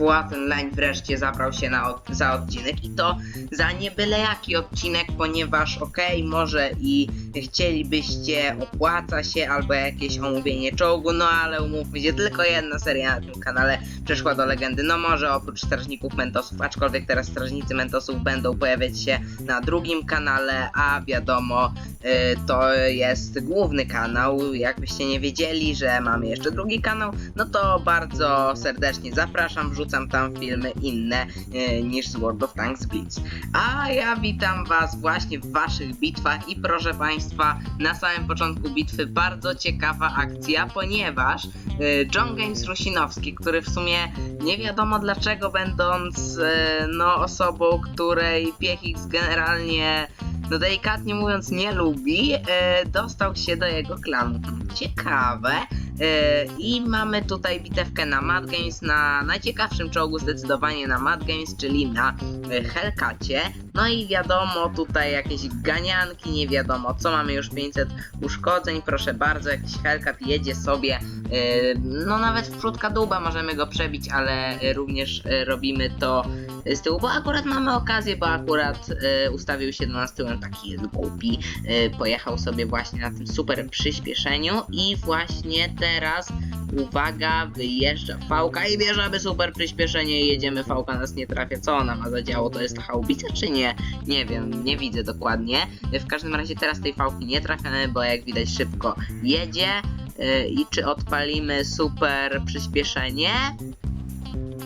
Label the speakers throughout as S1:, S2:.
S1: Fua, ten leń wreszcie zabrał się na od, za odcinek i to za nie byle jaki odcinek, ponieważ okej, może i chcielibyście opłaca się albo jakieś omówienie czołgu, no ale umówmy się, tylko jedna seria na tym kanale przeszła do legendy, no może oprócz Strażników Mentosów, aczkolwiek teraz Strażnicy Mentosów będą pojawiać się na drugim kanale, a wiadomo, y, to jest główny kanał, jakbyście nie wiedzieli, że mamy jeszcze drugi kanał, no to bardzo serdecznie zapraszam, wrzucam tam filmy inne y, niż z World of Tanks Blitz. A ja witam was właśnie w waszych bitwach i proszę państwa, na samym początku bitwy bardzo ciekawa akcja, ponieważ y, John Games Rusinowski, który w sumie nie wiadomo dlaczego będąc y, no osobą, której Piechix generalnie no delikatnie mówiąc nie lubi, e, dostał się do jego klanu. Ciekawe. E, I mamy tutaj bitewkę na Mad Games, na najciekawszym czołgu zdecydowanie na Mad Games, czyli na e, Hellcacie. No i wiadomo, tutaj jakieś ganianki, nie wiadomo co, mamy już 500 uszkodzeń, proszę bardzo, jakiś Hellcat jedzie sobie, e, no nawet w przód kadłuba możemy go przebić, ale również robimy to z tyłu, bo akurat mamy okazję, bo akurat ustawił się do nas tyłem, taki jest głupi, pojechał sobie właśnie na tym super przyspieszeniu i właśnie teraz, uwaga, wyjeżdża fałka i bierzemy super przyspieszenie i jedziemy, fałka nas nie trafia, co ona ma za działo, to jest ta chałubica czy nie? Nie wiem, nie widzę dokładnie, w każdym razie teraz tej fałki nie trafiamy, bo jak widać szybko jedzie e, i czy odpalimy super przyspieszenie?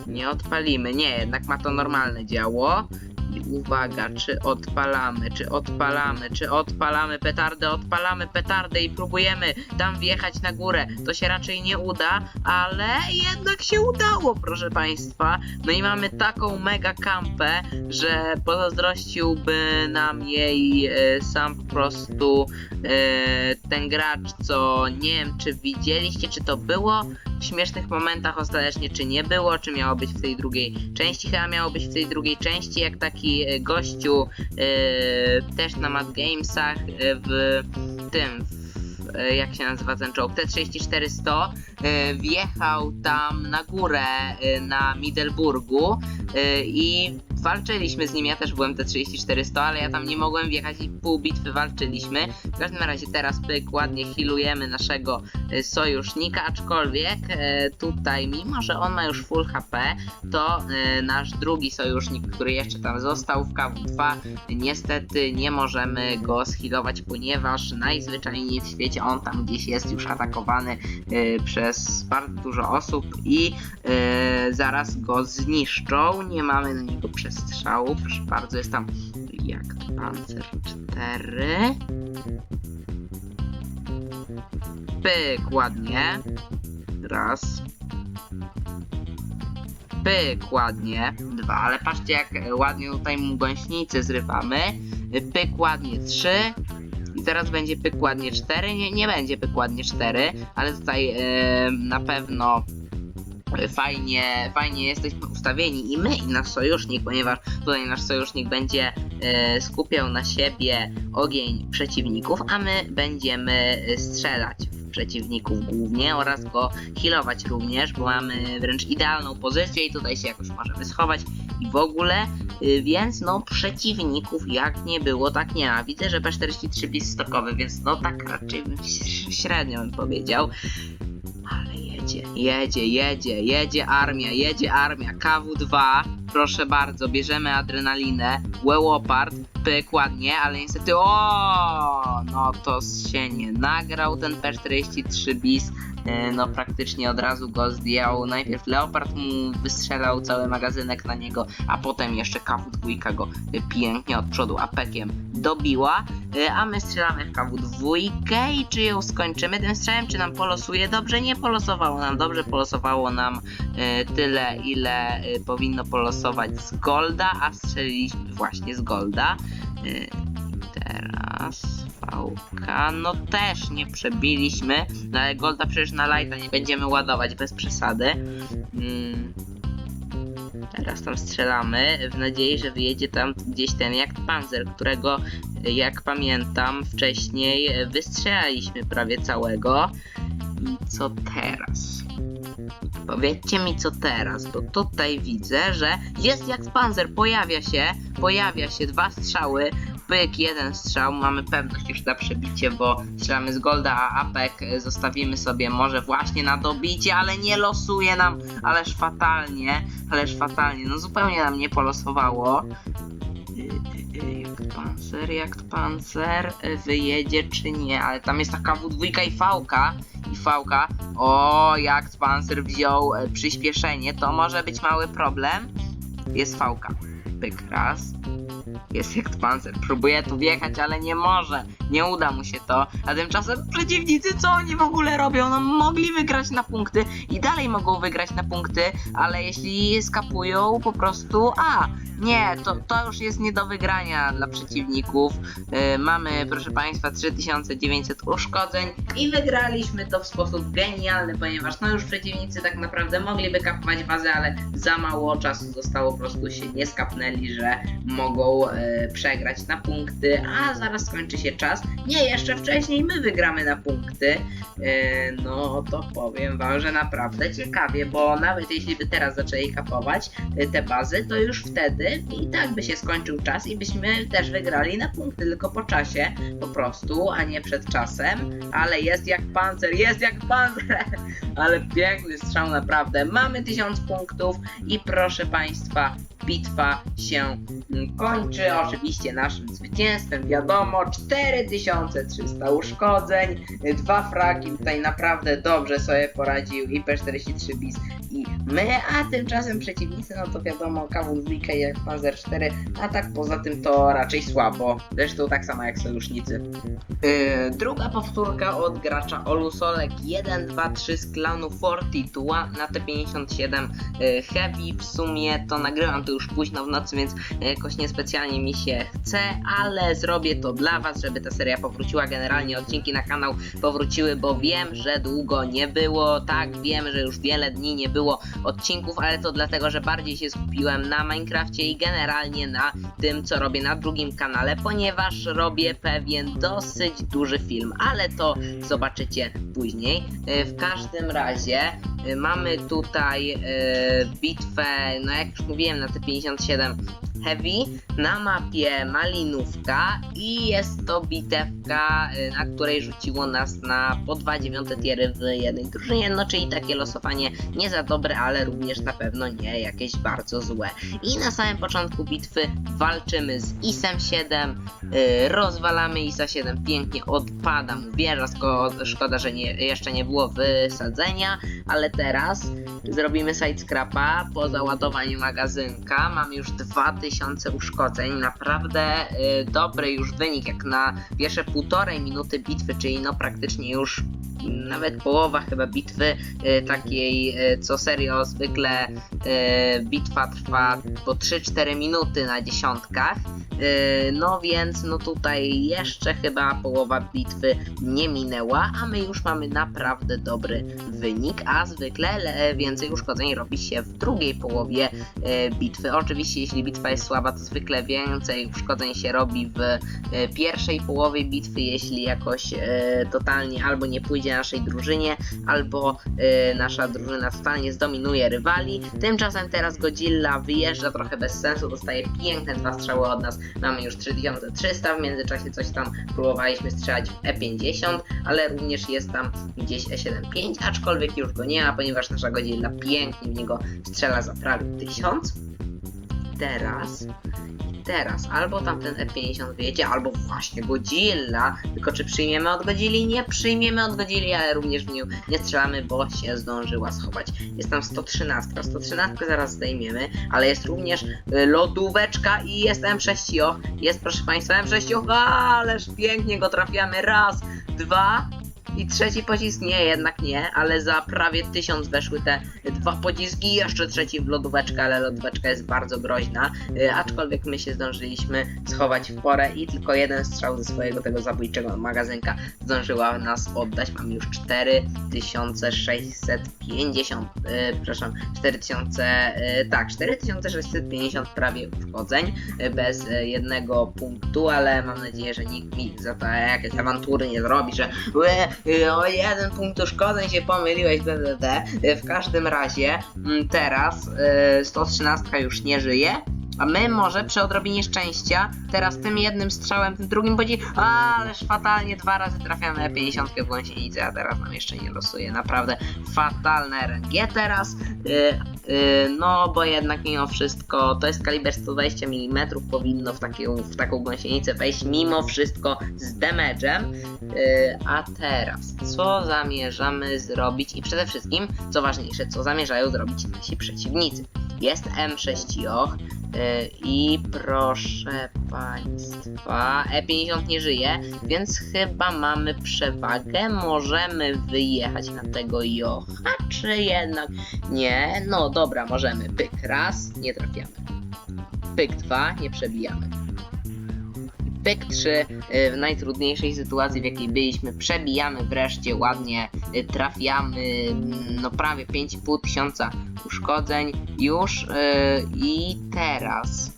S1: Nie odpalimy. Nie, jednak ma to normalne działo. I uwaga, czy odpalamy, czy odpalamy, czy odpalamy petardę, odpalamy petardę i próbujemy tam wjechać na górę. To się raczej nie uda, ale jednak się udało, proszę Państwa. No i mamy taką mega kampę, że pozazdrościłby nam jej e, sam po prostu e, ten gracz, co nie wiem, czy widzieliście, czy to było w śmiesznych momentach ostatecznie, czy nie było, czy miało być w tej drugiej części. Chyba miało być w tej drugiej części, jak taki e, gościu e, też na Mad Gamesach e, w tym. W, jak się nazywa ten czołg? T-34-100 e, wjechał tam na górę na Middelburgu e, i walczyliśmy z nim, ja też byłem T-34-100, ale ja tam nie mogłem wjechać i pół bitwy walczyliśmy. W każdym razie teraz pyk, ładnie healujemy naszego e, sojusznika, aczkolwiek e, tutaj, mimo że on ma już full HP, to e, nasz drugi sojusznik, który jeszcze tam został w KW2, niestety nie możemy go schilować, ponieważ najzwyczajniej w świecie on tam gdzieś jest już atakowany przez bardzo dużo osób i zaraz go zniszczą. Nie mamy na niego przestrzału, proszę bardzo, jest tam jak Panzer 4. Pyk, ładnie. Raz. Pyk, ładnie. Dwa, ale patrzcie jak ładnie tutaj mu gąśnicy zrywamy. Pyk, ładnie. Trzy. I zaraz będzie pyk ładnie 4. Nie, nie będzie pyk ładnie 4, ale tutaj e, na pewno fajnie, fajnie jesteśmy ustawieni i my i nasz sojusznik, ponieważ tutaj nasz sojusznik będzie e, skupiał na siebie ogień przeciwników, a my będziemy e, strzelać w przeciwników głównie oraz go healować również, bo mamy wręcz idealną pozycję i tutaj się jakoś możemy schować i w ogóle, y, więc no przeciwników jak nie było, tak nie ma. Widzę, że P43 bis stokowy, więc no tak raczej średnio bym powiedział. Ale jedzie, jedzie, jedzie, jedzie armia, jedzie armia. KW2, proszę bardzo, bierzemy adrenalinę. Łeopard, pyk, ładnie, ale niestety, o, no to się nie nagrał ten P43 bis. E, No praktycznie od razu go zdjął. Najpierw Leopard mu wystrzelał cały magazynek na niego, a potem jeszcze KW2 go pięknie od przodu apekiem dobiła. E, A my strzelamy w KW2 i czy ją skończymy tym strzałem, czy nam polosuje? Dobrze, nie polosowało nam dobrze, polosowało nam e, tyle, ile powinno polosować z Golda, a strzeliliśmy właśnie z Golda. Teraz VK, no też nie przebiliśmy, no ale Golda przecież na lighta nie będziemy ładować bez przesady. Mm. Teraz tam strzelamy w nadziei, że wyjedzie tam gdzieś ten jak panzer, którego jak pamiętam wcześniej wystrzelaliśmy prawie całego. I co teraz? Powiedzcie mi co teraz, bo tutaj widzę, że jest jak panzer, pojawia się, pojawia się dwa strzały, pyk, jeden strzał, mamy pewność już na przebicie, bo strzelamy z golda, a apek zostawimy sobie może właśnie na dobicie, ale nie losuje nam, ależ fatalnie, ależ fatalnie, no zupełnie nam nie polosowało. Jak pancer, jak pancer wyjedzie czy nie, ale tam jest taka W2 i fałka i fałka. O, jak pancer wziął e, przyspieszenie, to może być mały problem. Jest fałka. Raz. Jest jak pancer. Próbuje tu wjechać, ale nie może. Nie uda mu się to. A tymczasem przeciwnicy, co oni w ogóle robią? No mogli wygrać na punkty i dalej mogą wygrać na punkty, ale jeśli skapują po prostu A. Nie, to, to już jest nie do wygrania dla przeciwników. Yy, mamy, proszę Państwa, 3900 uszkodzeń i wygraliśmy to w sposób genialny, ponieważ no już przeciwnicy tak naprawdę mogliby kapować bazę, ale za mało czasu zostało, po prostu się nie skapnęli, że mogą e, przegrać na punkty, a zaraz skończy się czas. Nie, jeszcze wcześniej my wygramy na punkty. E, no to powiem Wam, że naprawdę ciekawie, bo nawet jeśli by teraz zaczęli kapować e, te bazy, to już wtedy i tak by się skończył czas i byśmy też wygrali na punkty, tylko po czasie po prostu, a nie przed czasem. Ale jest jak pancer, jest jak pancer! Ale piękny strzał naprawdę. Mamy 1000 punktów i proszę Państwa, bitwa się mm, kończy. Oczywiście naszym zwycięstwem, wiadomo, 4300 uszkodzeń, dwa fragi, tutaj naprawdę dobrze sobie poradził IP43 bis i my, a tymczasem przeciwnicy, no to wiadomo, KW2 jak Panzer 4, a tak poza tym to raczej słabo. Zresztą tak samo jak sojusznicy. Yy, druga powtórka od gracza Olusolek 1, 2, 3 z klanu 42 na T57 yy, Heavy. W sumie to nagrywam to już późno w nocy, więc jakoś niespecjalnie mi się chce, ale zrobię to dla Was, żeby ta seria powróciła. Generalnie odcinki na kanał powróciły, bo wiem, że długo nie było. Tak, wiem, że już wiele dni nie było odcinków, ale to dlatego, że bardziej się skupiłem na Minecrafcie i generalnie na tym, co robię na drugim kanale, ponieważ robię pewien dosyć duży film, ale to zobaczycie później. E, W każdym razie e, mamy tutaj e, bitwę, no jak już mówiłem, na T57 Heavy na mapie Malinówka i jest to bitewka, y, na której rzuciło nas na po dwa dziewiąte tiery w jednej drużynie, no czyli takie losowanie nie za dobre, ale również na pewno nie jakieś bardzo złe. I na samym początku bitwy walczymy z ISem 7, y, rozwalamy ISa 7, pięknie odpada mu wieża, szkoda, że nie, jeszcze nie było wysadzenia, ale teraz. Zrobimy side scrapa po załadowaniu magazynka, mamy już 2000 uszkodzeń, naprawdę y, dobry już wynik jak na pierwsze półtorej minuty bitwy, czyli no praktycznie już nawet połowa chyba bitwy y, takiej, y, co serio zwykle y, bitwa trwa po 3-4 minuty na dziesiątkach. Y, No więc no tutaj jeszcze chyba połowa bitwy nie minęła, a my już mamy naprawdę dobry wynik, a zwykle le- więcej uszkodzeń robi się w drugiej połowie e, bitwy. Oczywiście jeśli bitwa jest słaba, to zwykle więcej uszkodzeń się robi w e, pierwszej połowie bitwy, jeśli jakoś e, totalnie albo nie pójdzie naszej drużynie, albo nasza drużyna totalnie zdominuje rywali. Tymczasem teraz Godzilla wyjeżdża trochę bez sensu, dostaje piękne dwa strzały od nas. Mamy już 3300, w międzyczasie coś tam próbowaliśmy strzelać w E50, ale również jest tam gdzieś E75, aczkolwiek już go nie ma, ponieważ nasza Godzilla pięknie w niego strzela za prawie 1000. Teraz, teraz, albo tamten E50 wyjedzie, albo właśnie Godzilla, tylko czy przyjmiemy od Godzilli? Nie przyjmiemy od Godzilli, ale również w nią nie strzelamy, bo się zdążyła schować. Jest tam 113, 113 zaraz zdejmiemy, ale jest również y, lodóweczka i jest M6O, jest proszę Państwa M6O, ależ pięknie go trafiamy, raz, dwa, i trzeci pocisk? Nie, jednak nie, ale za prawie tysiąc weszły te dwa pociski, jeszcze trzeci w lodóweczkę, ale lodóweczka jest bardzo groźna, y, aczkolwiek my się zdążyliśmy schować w porę i tylko jeden strzał ze swojego tego zabójczego magazynka zdążyła nas oddać. Mamy już 4650, y, przepraszam, 4000, y, tak, 4650 prawie uszkodzeń bez jednego punktu, ale mam nadzieję, że nikt mi za to jakieś awantury nie zrobi, że "Łe, y, o jeden punkt uszkodzeń się pomyliłeś, DDD. Y, W każdym razie, mm, teraz y, 113 już nie żyje. A my może przy odrobinie szczęścia, teraz tym jednym strzałem, tym drugim będzie, ależ fatalnie dwa razy trafiamy 50 w gąsienicę, a teraz nam jeszcze nie losuje. Naprawdę fatalne RNG teraz. Y, y, no, bo jednak mimo wszystko to jest kaliber 120 mm, powinno w, taką w taką gąsienicę wejść mimo wszystko z damage'em. Y, a teraz, co zamierzamy zrobić i przede wszystkim, co ważniejsze, co zamierzają zrobić nasi przeciwnicy. Jest M6 Joch, Yy, I proszę Państwa, E50 nie żyje, więc chyba mamy przewagę. Możemy wyjechać na tego Jocha, czy jednak nie? No dobra, możemy. Pyk raz, nie trafiamy. Pyk dwa, nie przebijamy. Pyk 3 w najtrudniejszej sytuacji, w jakiej byliśmy, przebijamy wreszcie ładnie, y, trafiamy mm, no prawie 5,5 tysiąca uszkodzeń już y, i teraz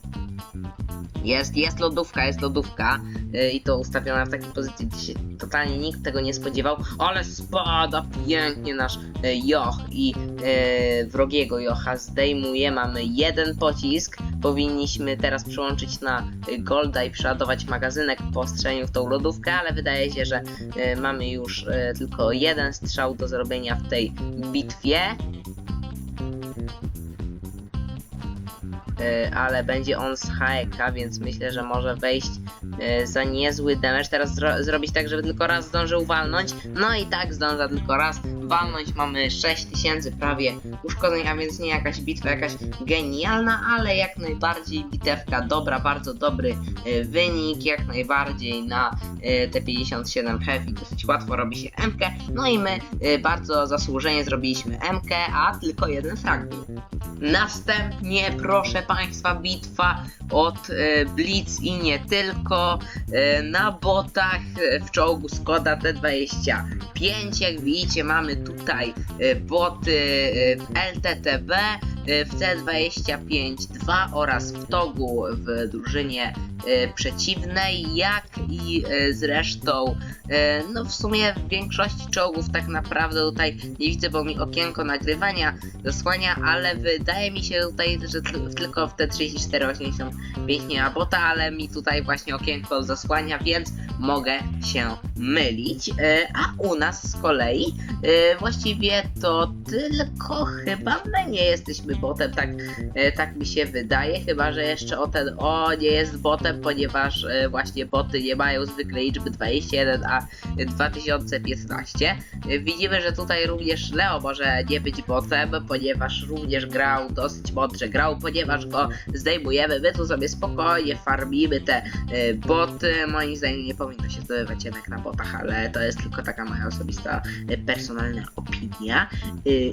S1: jest, jest lodówka, jest lodówka y, i to ustawiona w takiej pozycji, gdzie się totalnie nikt tego nie spodziewał, ale spada pięknie nasz y, Joch i y, wrogiego Jocha zdejmuje, mamy jeden pocisk, powinniśmy teraz przyłączyć na Golda i przeładować magazynek po strzeleniu w tą lodówkę, ale wydaje się, że mamy już tylko jeden strzał do zrobienia w tej bitwie. Ale będzie on z HEK, więc myślę, że może wejść y, za niezły damage. Teraz zro zrobić tak, żeby tylko raz zdążył walnąć. No i tak zdąża tylko raz walnąć. Mamy 6000 prawie uszkodzeń, a więc nie jakaś bitwa jakaś genialna, ale jak najbardziej bitewka dobra, bardzo dobry y, wynik, jak najbardziej na y, te 57 heavy. Dosyć łatwo robi się MK. No i my y, bardzo zasłużenie zrobiliśmy MK, a tylko jeden frag. Następnie, proszę Państwa, bitwa od e, Blitz i nie tylko e, na botach e, w czołgu Skoda T25. Jak widzicie, mamy tutaj boty LTTB, w C25-2 oraz w Togu w drużynie e, przeciwnej, jak i e, zresztą no w sumie w większości czołgów tak naprawdę tutaj nie widzę, bo mi okienko nagrywania zasłania, ale wydaje mi się tutaj, że tylko w T3485 nie ma bota, ale mi tutaj właśnie okienko zasłania, więc mogę się mylić. A u nas z kolei właściwie to tylko chyba my nie jesteśmy botem, tak, e, tak mi się wydaje, chyba że jeszcze o ten o nie jest botem, ponieważ e, właśnie boty nie mają zwykle liczby 21, a 2015. E, Widzimy, że tutaj również Leo może nie być botem, ponieważ również grał dosyć mądrze grał, ponieważ go zdejmujemy. My tu sobie spokojnie farmimy te e, boty. Moim zdaniem nie powinno się zdobywać jednak na botach, ale to jest tylko taka moja osobista, personalna opinia.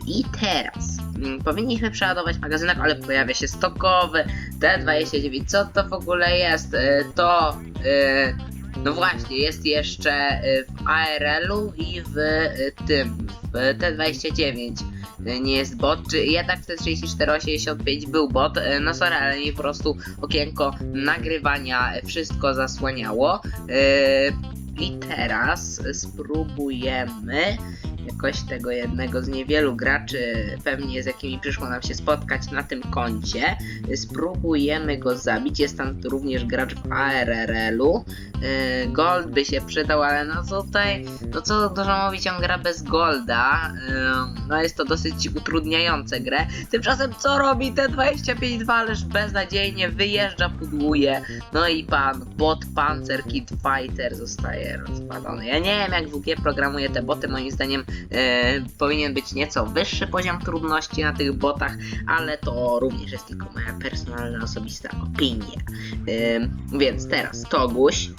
S1: I teraz powinniśmy przeładować magazynek, ale pojawia się stokowy T29. Co to w ogóle jest? E, To. e, no właśnie, jest jeszcze e, w ARL-u i w tym, w T29 e, nie jest bot, czy jednak w T3485 był bot, no sorry, ale mi po prostu okienko nagrywania wszystko zasłaniało. I teraz spróbujemy jakoś tego jednego z niewielu graczy, pewnie z jakimi przyszło nam się spotkać na tym koncie. Spróbujemy go zabić. Jest tam również gracz w ARRL-u. Yy, Gold by się przydał, ale no tutaj, no co dużo mówić, on gra bez Golda. Yy, No jest to dosyć utrudniające grę. Tymczasem co robi te 25-2, ależ beznadziejnie wyjeżdża, pudłuje. No i pan bot Panzer Kid Fighter zostaje rozwalony. Ja nie wiem jak WG programuje te boty, moim zdaniem e, powinien być nieco wyższy poziom trudności na tych botach, ale to również jest tylko moja personalna, osobista opinia. E, więc teraz Toguś,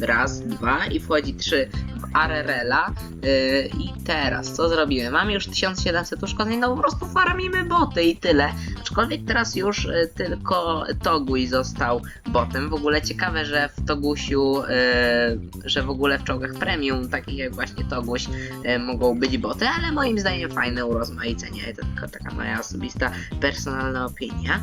S1: raz, dwa i wchodzi trzy w Arerela e, i teraz co zrobimy? Mamy już 1700 uszkodzeń, no po prostu farmimy boty i tyle. Aczkolwiek teraz już e, tylko Toguś został botem. W ogóle ciekawe, że w Togusiu, e, że w ogóle w czołgach premium, takich jak właśnie Toguś, e, mogą być boty, ale moim zdaniem fajne urozmaicenie. To tylko taka moja osobista, personalna opinia.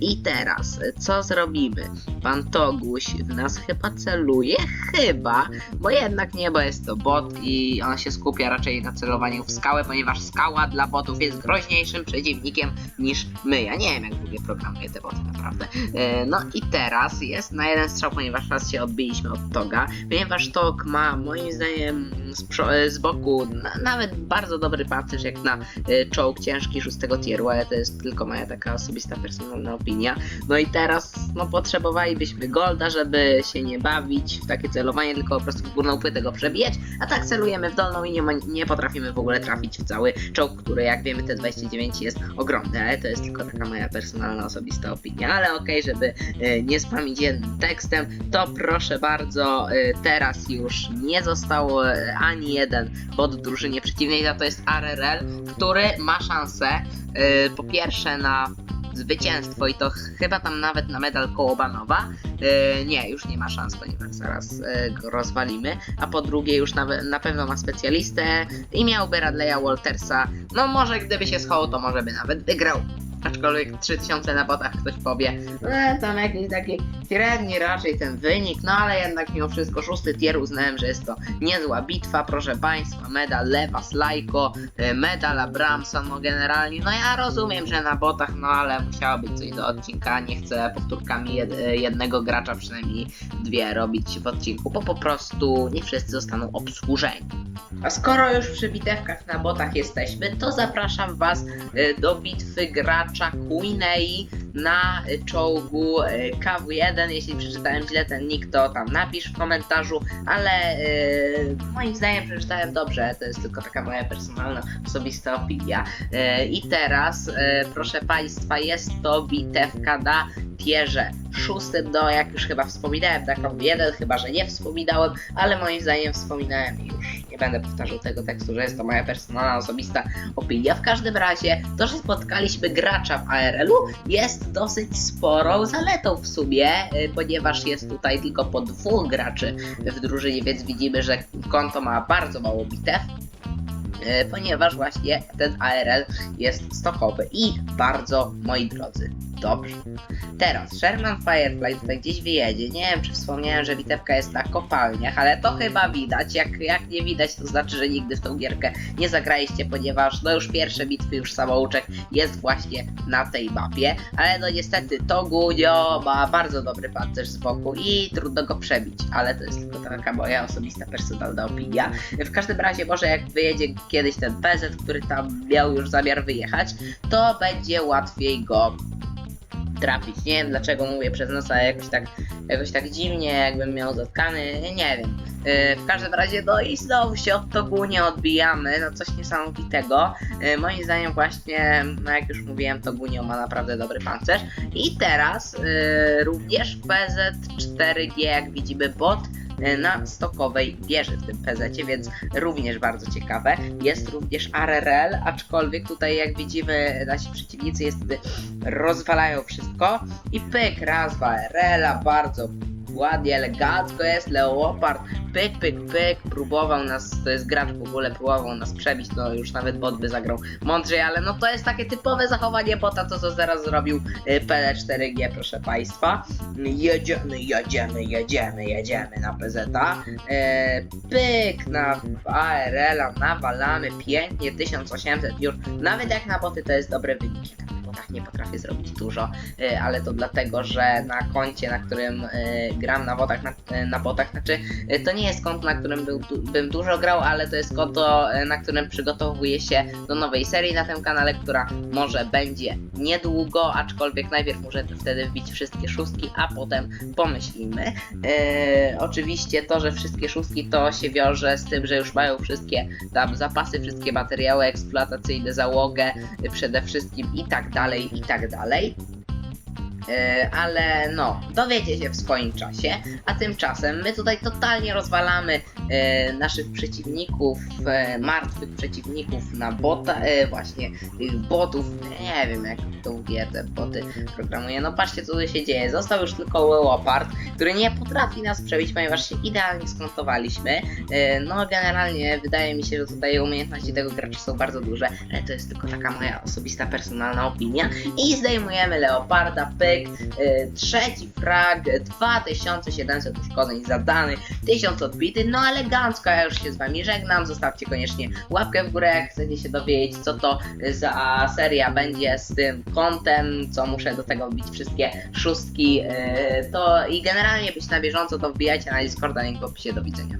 S1: I teraz, co zrobimy? Pan Toguś w nas chyba celuje? Chyba, bo jednak nie, bo jest to bot i on się skupia raczej na celowaniu w skałę, ponieważ skała dla botów jest groźniejszym przeciwnikiem niż my. Ja nie wiem, jak długo programuję te boty naprawdę. E, No i teraz jest na jeden strzał, ponieważ raz się odbiliśmy od Toga, ponieważ Tog ma moim zdaniem z, e, z boku. Na, nawet bardzo dobry pancerz jak na e, czołg ciężki szóstego tieru, ale to jest tylko moja taka osobista, personalna opinia. No i teraz no potrzebowalibyśmy golda, żeby się nie bawić w takie celowanie, tylko po prostu w górną płytę go przebijać, a tak celujemy w dolną i nie, ma, nie potrafimy w ogóle trafić w cały czołg, który jak wiemy T29 jest ogromny, ale to jest tylko taka moja personalna, osobista opinia, ale okej, żeby e, nie spamić jednym tekstem, to proszę bardzo, teraz już nie został e, ani jeden w drużynie przeciwnej, za to jest RRL, który ma szansę e, po pierwsze na zwycięstwo i to chyba tam nawet na medal Kołobanowa. E, nie, już nie ma szans, ponieważ zaraz e, go rozwalimy. A po drugie już na, na pewno ma specjalistę i miałby Radleya Waltersa. No może gdyby się schował, to może by nawet wygrał. Aczkolwiek 3000 na botach ktoś powie, e, tam jakiś taki średni raczej ten wynik, no ale jednak mimo wszystko szósty tier uznałem, że jest to niezła bitwa, proszę Państwa, medal Lewa Slajko, e, medal Abramsa, no generalnie, no ja rozumiem, że na botach, no ale musiało być coś do odcinka, nie chcę powtórkami jed jednego gracza przynajmniej dwie robić w odcinku, bo po prostu nie wszyscy zostaną obsłużeni. A skoro już przy bitewkach na botach jesteśmy, to zapraszam Was e, do bitwy gracza Queenei na czołgu e, KW1 jeden. Jeśli przeczytałem źle ten nick, to tam napisz w komentarzu, ale yy, moim zdaniem przeczytałem dobrze. To jest tylko taka moja personalna, osobista opinia. Yy, I teraz, yy, proszę Państwa, jest to bitewka na pierze. szóstym, no jak już chyba wspominałem, taką jeden, chyba że nie wspominałem, ale moim zdaniem wspominałem już będę powtarzał tego tekstu, że jest to moja personalna, osobista opinia. W każdym razie, to, że spotkaliśmy gracza w ARL-u jest dosyć sporą zaletą w sumie, y, ponieważ jest tutaj tylko po dwóch graczy w drużynie, więc widzimy, że konto ma bardzo mało bitew. y, Ponieważ właśnie ten ARL jest stokowy i bardzo, moi drodzy, dobrze. Teraz Sherman Firefly tutaj gdzieś wyjedzie. Nie wiem, czy wspomniałem, że bitewka jest na kopalniach, ale to chyba widać. Jak, jak nie widać, to znaczy, że nigdy w tą gierkę nie zagraliście, ponieważ no już pierwsze bitwy, już samouczek jest właśnie na tej mapie. Ale no niestety Togunio ma bardzo dobry pancerz z boku i trudno go przebić, ale to jest tylko taka moja osobista, personalna opinia. W każdym razie może jak wyjedzie kiedyś ten PZ, który tam miał już zamiar wyjechać, to będzie łatwiej go trafić. Nie wiem dlaczego mówię przez nos, ale jakoś tak, jakoś tak dziwnie, jakbym miał zatkany, nie wiem. Yy, w każdym razie, no i znowu się od togu nie odbijamy, no coś niesamowitego. Yy, moim zdaniem właśnie, no jak już mówiłem, Togunio ma naprawdę dobry pancerz. I teraz yy, również PZ4G, jak widzimy, bot na stokowej wieży w tym PZ, więc również bardzo ciekawe. Jest również RRL, aczkolwiek tutaj jak widzimy nasi przeciwnicy niestety rozwalają wszystko i pyk, razwa RL-a, bardzo ładnie, elegancko jest, Leopard, pyk, pyk, pyk, próbował nas, to jest gracz w ogóle, próbował nas przebić, to już nawet bot by zagrał mądrzej, ale no to jest takie typowe zachowanie bota, to co zaraz zrobił y, PL4G, proszę Państwa. Jedziemy, jedziemy, jedziemy, jedziemy na PZ-a. E, pyk na ARL-a, nawalamy pięknie, 1800 już, nawet jak na boty to jest dobre wyniki. Na botach nie potrafię zrobić dużo, y, ale to dlatego, że na koncie, na którym y, gram na botach, na, y, na botach, znaczy to nie jest konto, na którym był, bym dużo grał, ale to jest konto, na którym przygotowuję się do nowej serii na tym kanale, która może będzie niedługo, aczkolwiek najpierw muszę wtedy wbić wszystkie szóstki, a potem pomyślimy. Oczywiście to, że wszystkie szóstki to się wiąże z tym, że już mają wszystkie tam zapasy, wszystkie materiały eksploatacyjne, załogę przede wszystkim i tak dalej, i tak dalej. E, ale no, dowiecie się w swoim czasie, a tymczasem my tutaj totalnie rozwalamy e, naszych przeciwników, e, martwych przeciwników na bota, właśnie tych botów, nie wiem jak wie te boty programuje, no patrzcie co tu się dzieje, został już tylko Leopard, który nie potrafi nas przebić, ponieważ się idealnie skontowaliśmy, e, no generalnie wydaje mi się, że tutaj umiejętności tego gracza są bardzo duże, ale to jest tylko taka moja osobista, personalna opinia. I zdejmujemy Leoparda, pyk, y, trzeci frag, 2700 uszkodzeń zadany, 1000 odbity, no elegancko, ja już się z wami żegnam, zostawcie koniecznie łapkę w górę, jak chcecie się dowiedzieć, co to za seria będzie z tym kontem, co muszę do tego wbić wszystkie szóstki, y, to i generalnie być na bieżąco, to wbijajcie na Discorda, link w opisie, do widzenia.